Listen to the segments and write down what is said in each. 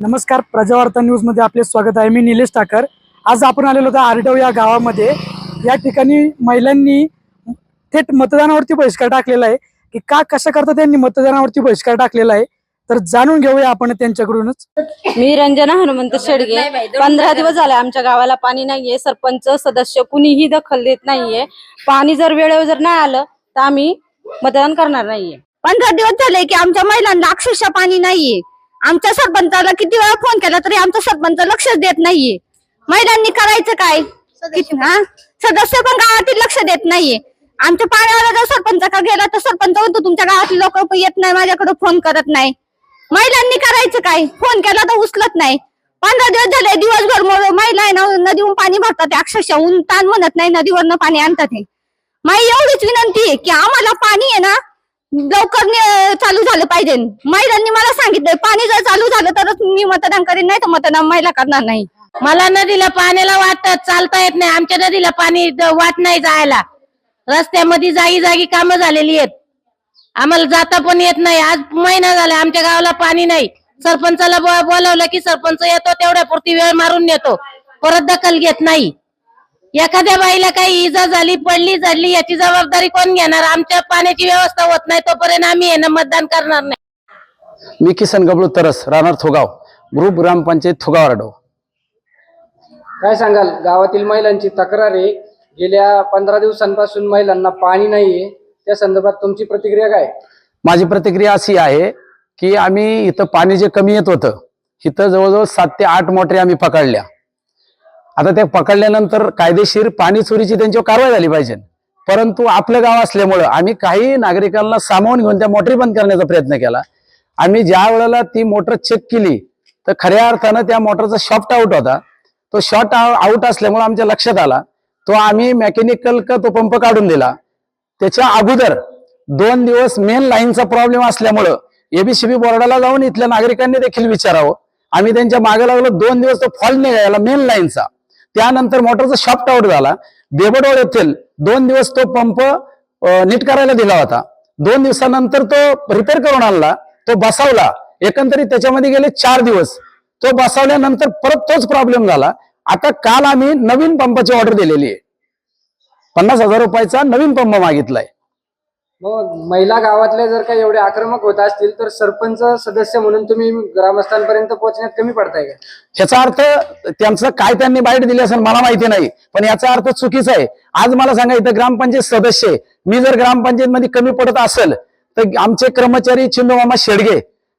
नमस्कार प्रजावार्ता न्यूजमध्ये आपले स्वागत आहे. मी निलेश ठाकर आज आपण आलेलो होतो आरडव या गावामध्ये. या ठिकाणी महिलांनी थेट मतदानावरती बहिष्कार टाकलेला आहे. की का कशा करता त्यांनी मतदानावरती बहिष्कार टाकलेला आहे? तर जाणून घेऊया आपण त्यांच्याकडूनच. मी रंजना हनुमंत शेडगे. पंधरा दिवस झाले आमच्या गावाला पाणी नाहीये. सरपंच सदस्य कुणीही दखल देत नाहीये. पाणी जर वेळेवर जर नाही आलं तर आम्ही मतदान करणार नाहीये. पंधरा दिवस झाले की आमच्या महिलांना अक्षरशः पाणी नाहीये. आमच्या सरपंचाला किती वेळा फोन केला तरी आमचा सरपंच लक्षच देत नाहीये. महिलांनी करायचं काय? हा? सदस्य पण गावातील लक्ष देत नाहीये. आमच्या पाण्याला जर सरपंच का गेला तर सरपंच म्हणतो तुमच्या गावातील लोक येत नाही माझ्याकडे फोन करत नाही. महिलांनी करायचं काय? फोन केला तर उचलत नाही. पंधरा दिवस झाले दिवसभर महिला आहे ना नदीहून पाणी भरतात अक्षरशः ऊन ताण म्हणत नाही नदीवरनं पाणी आणतात हे माई एवढीच विनंती आहे की आम्हाला पाणी आहे ना लवकर चालू झालं पाहिजे. महिलांनी मला सांगितलं पाणी जर चालू झालं तरच मी मतदान करेन नाही तर मतदान महिला करणार नाही. मला नदीला पाण्याला वाट चालता येत नाही. आमच्या नदीला पाणी वाट नाही जायला. रस्त्यामध्ये जागी जागी कामं झालेली आहेत. आम्हाला जाता पण येत नाही. आज महिना झाला आमच्या गावाला पाणी नाही. सरपंचाला बोलावलं की सरपंच येतो तेवढ्या पुरती वेळ मारून नेतो. परत दखल घेत नाही. एखाद्या बाईला काही इजा झाली पडली झाली याची जबाबदारी कोण घेणार? आमच्या पाण्याची व्यवस्था होत नाही तोपर्यंत आम्ही ना मतदान करणार नाही. मी किसन गबळू तरस राहणार थोगाव ग्रुप ग्रामपंचायत थोगाव आडव काय सांगाल? गावातील महिलांची तक्रार आहे. गेल्या पंधरा दिवसांपासून महिलांना पाणी नाहीये. त्या संदर्भात तुमची प्रतिक्रिया काय? माझी प्रतिक्रिया अशी आहे की आम्ही इथं पाणी जे कमी येत होतं इथं जवळजवळ सात ते आठ मोटरी आम्ही पकडल्या. आता ते पकडल्यानंतर कायदेशीर पाणी चोरीची त्यांच्यावर कारवाई झाली पाहिजे. परंतु आपलं गाव असल्यामुळं आम्ही काही नागरिकांना सामावून घेऊन त्या मोटरी बंद करण्याचा प्रयत्न केला. आम्ही ज्या वेळेला ती मोटर चेक केली तर खऱ्या अर्थानं त्या मोटरचा शॉर्ट आउट होता. तो शॉर्ट आउट असल्यामुळे आमच्या लक्षात आला. तो आम्ही मेकॅनिकल का तो पंप काढून दिला. त्याच्या अगोदर दोन दिवस मेन लाईनचा प्रॉब्लेम असल्यामुळं एबीसीबी बोर्डाला जाऊन इथल्या नागरिकांनी देखील विचारावं. आम्ही त्यांच्या मागे लागलो दोन दिवस तो फॉल्ट निघायला मेन लाईनचा त्यानंतर मोटरचा शॉफ्ट आउट झाला. बेबडोळ येथील दोन दिवस तो पंप नीट करायला दिला होता. दोन दिवसानंतर तो रिपेअर करून आणला. तो बसवला. एकंदरीत त्याच्यामध्ये गेले चार दिवस. तो बसवल्यानंतर परत तोच प्रॉब्लेम झाला. आता काल आम्ही नवीन पंपाची ऑर्डर दिलेली आहे. पन्नास हजार रुपयाचा नवीन पंप मागितलाय. मग महिला गावातल्या जर काही एवढे आक्रमक होत असतील तर सरपंच सदस्य म्हणून तुम्ही ग्रामस्थांपर्यंत पोहोचण्यात कमी पडताय का? ह्याचा अर्थ त्यांचं काय त्यांनी बाईट दिली असेल मला माहिती नाही. पण याचा अर्थ चुकीचा आहे. आज मला सांगा इथं ग्रामपंचायत सदस्य मी जर ग्रामपंचायत मध्ये कमी पडत असेल तर आमचे कर्मचारी चिंदूमामा शेडगे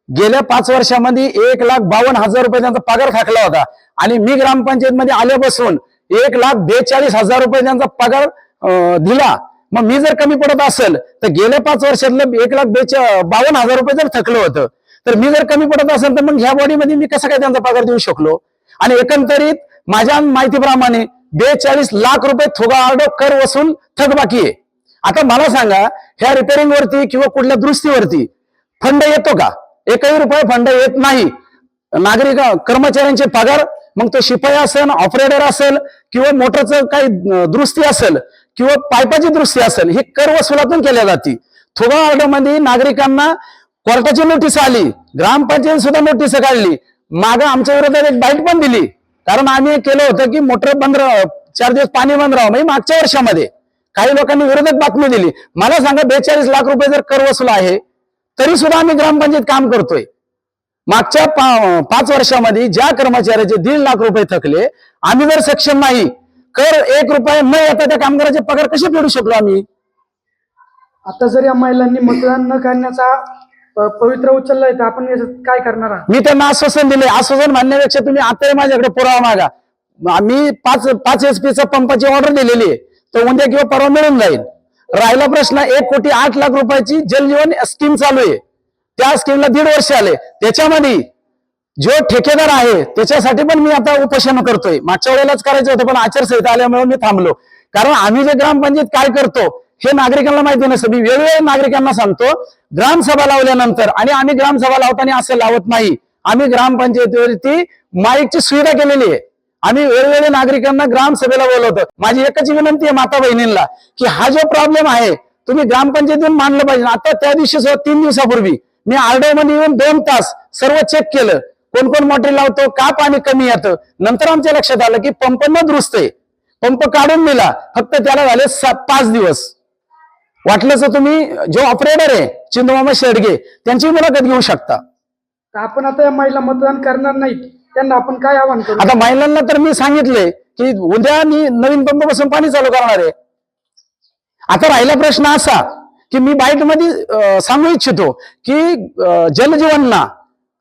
गेल्या पाच वर्षामध्ये एक लाख बावन्न हजार रुपये त्यांचा पगार खाकला होता. आणि मी ग्रामपंचायत मध्ये आल्यापासून एक लाख बेचाळीस हजार रुपये त्यांचा पगार दिला. मग मी जर कमी पडत असेल तर गेल्या पाच वर्षातलं एक लाख बेचा बावन्न हजार रुपये जर थकलं होतं तर मी जर कमी पडत असेल तर मग ह्या बॉडीमध्ये मी कसं काय त्यांचा पगार देऊ शकलो? आणि एकंदरीत माझ्या माहितीप्रमाणे बेचाळीस लाख रुपये थोगा आर्डो कर वसूल थकबाकी आहे. आता मला सांगा ह्या रिपेअरिंग वरती किंवा कुठल्या दुरुस्तीवरती फंड येतो का? एकही रुपये फंड येत नाही. नागरिक कर्मचाऱ्यांचे पगार मग तो शिपाई असेल ऑपरेटर असेल किंवा मोटरचं काही दुरुस्ती असेल किंवा पायपाची दुरुस्ती असेल ही कर वसुलातून केल्या जाते. थोडा ऑर्डरमध्ये नागरिकांना कोर्टाची नोटीस आली ग्रामपंचायत सुद्धा नोटीस काढली. मागं आमच्या विरोधात एक बाईट पण दिली. कारण आम्ही केलं होतं की मोटर बंद चार दिवस पाणी बंद राहावं म्हणजे मागच्या वर्षामध्ये. काही लोकांनी विरोधात बातमी दिली. मला सांगा बेचाळीस लाख रुपये जर कर वसूल आहे तरी सुद्धा आम्ही ग्रामपंचायत काम करतोय. मागच्या पा- पाच वर्षामध्ये ज्या कर्मचाऱ्याचे दीड लाख रुपये थकले आम्ही जर सक्षम नाही कर एक रुपये न येता त्या कामगाराचे पगार कसे फेडू शकलो आम्ही? आता जर या महिलांनी मतदान न करण्याचा प- पवित्र उचललाय तर आपण याच्यात काय करणार आहात? मी त्यांना आश्वासन दिले आश्वासन म्हणण्यापेक्षा तुम्ही आता माझ्याकडे पुरावा मागा. आम्ही पाच पाच एच चा पंपाची ऑर्डर दिलेली आहे. तर उद्या किंवा परवा मिळून जाईल. राहिला प्रश्न एक कोटी आठ लाख रुपयाची जलजीवन स्कीम चालू आहे. त्या स्कीमला दीड वर्ष आले. त्याच्यामध्ये जो ठेकेदार आहे त्याच्यासाठी पण मी आता उपोषण करतोय. मागच्या वेळेलाच करायचं होतं पण आचारसंहिता आल्यामुळे मी थांबलो. कारण आम्ही जे ग्रामपंचायत काय करतो हे नागरिकांना माहिती नसतं. मी वेगवेगळ्या नागरिकांना सांगतो ग्रामसभा लावल्यानंतर आणि आम्ही ग्रामसभा लावताना असं लावत नाही. आम्ही ग्रामपंचायतीवरती माईकची सुविधा केलेली आहे. आम्ही वेगवेगळ्या नागरिकांना ग्रामसभेला बोलवतो. माझी एकच विनंती आहे माता बहिणींना की हा जो प्रॉब्लेम आहे तुम्ही ग्रामपंचायतीतून मांडलं पाहिजे. आता त्या दिवशी तीन दिवसापूर्वी मी आरडीओ मध्ये येऊन दोन तास सर्व चेक केलं. कोण कोण मोटरी लावतो का पाणी कमी येतं? नंतर आमच्या लक्षात आलं की पंप न दुरुस्त आहे पंप काढून दिला फक्त त्याला झाले सात पाच दिवस. वाटलं तर तुम्ही जो ऑपरेटर आहे चिंदमामा शेडगे त्यांची मुलाखत घेऊ शकता. तर आपण आता या महिला मतदान करणार नाहीत. त्यांना आपण काय आवाहन करू? आता महिलांना तर मी सांगितलंय की उद्या मी नवीन पंप बसून पाणी चालू करणार आहे. आता राहिला प्रश्न असा की मी बाईटमध्ये सांगू इच्छितो की जलजीवनना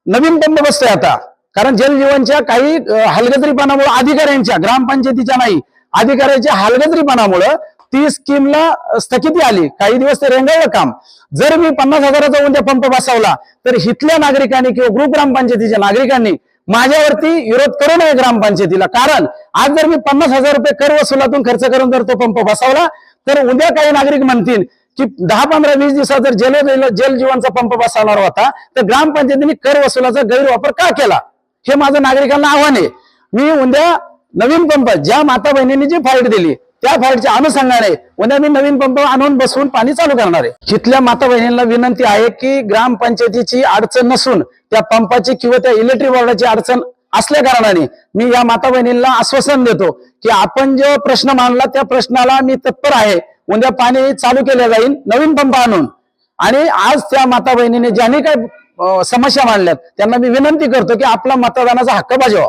नवीन पंप बसतोय आता. कारण जलजीवनच्या काही अं, अधिकाऱ्यांच्या ग्रामपंचायतीच्या नाही अधिकाऱ्यांच्या हलगर्जीपणामुळं ती स्कीमला स्थगिती आली. काही दिवस ते रेंगाळलं काम. जर मी पन्नास हजाराचा उद्या पंप बसवला तर हिथल्या नागरिकांनी किंवा ग्रुप ग्रामपंचायतीच्या नागरिकांनी माझ्यावरती विरोध करू नये ग्रामपंचायतीला. कारण आज जर मी पन्नास हजार रुपये कर वसुलातून खर्च करून जर तो पंप बसवला तर उद्या काही नागरिक म्हणतील की दहा पंधरा वीस दिवसात जर जल जल जीवनचा पंप बसवणार होता तर ग्रामपंचायतीने कर वसुलाचा गैरवापर का केला? हे माझं नागरिकांना आव्हान आहे. मी उद्या नवीन पंप ज्या माता बहिणींनी जी फाईट दिली त्या फाईटच्या अनुषंगाने उद्या मी नवीन पंप आणून बसवून पाणी चालू करणार आहे. तिथल्या माता बहिणींना विनंती आहे की ग्रामपंचायतीची अडचण नसून त्या पंपाची किंवा त्या इलेक्ट्रिक बोर्डाची अडचण असल्या कारणाने मी या माता बहिणींना आश्वासन देतो की आपण जो प्रश्न मांडला त्या प्रश्नाला मी तत्पर आहे. उद्या पाणी चालू केलं जाईल नवीन पंप आणून. आणि आज त्या माता बहिणीने ज्यांनी काय समस्या मांडल्यात त्यांना मी विनंती करतो की आपला मतदानाचा हक्क बजावा.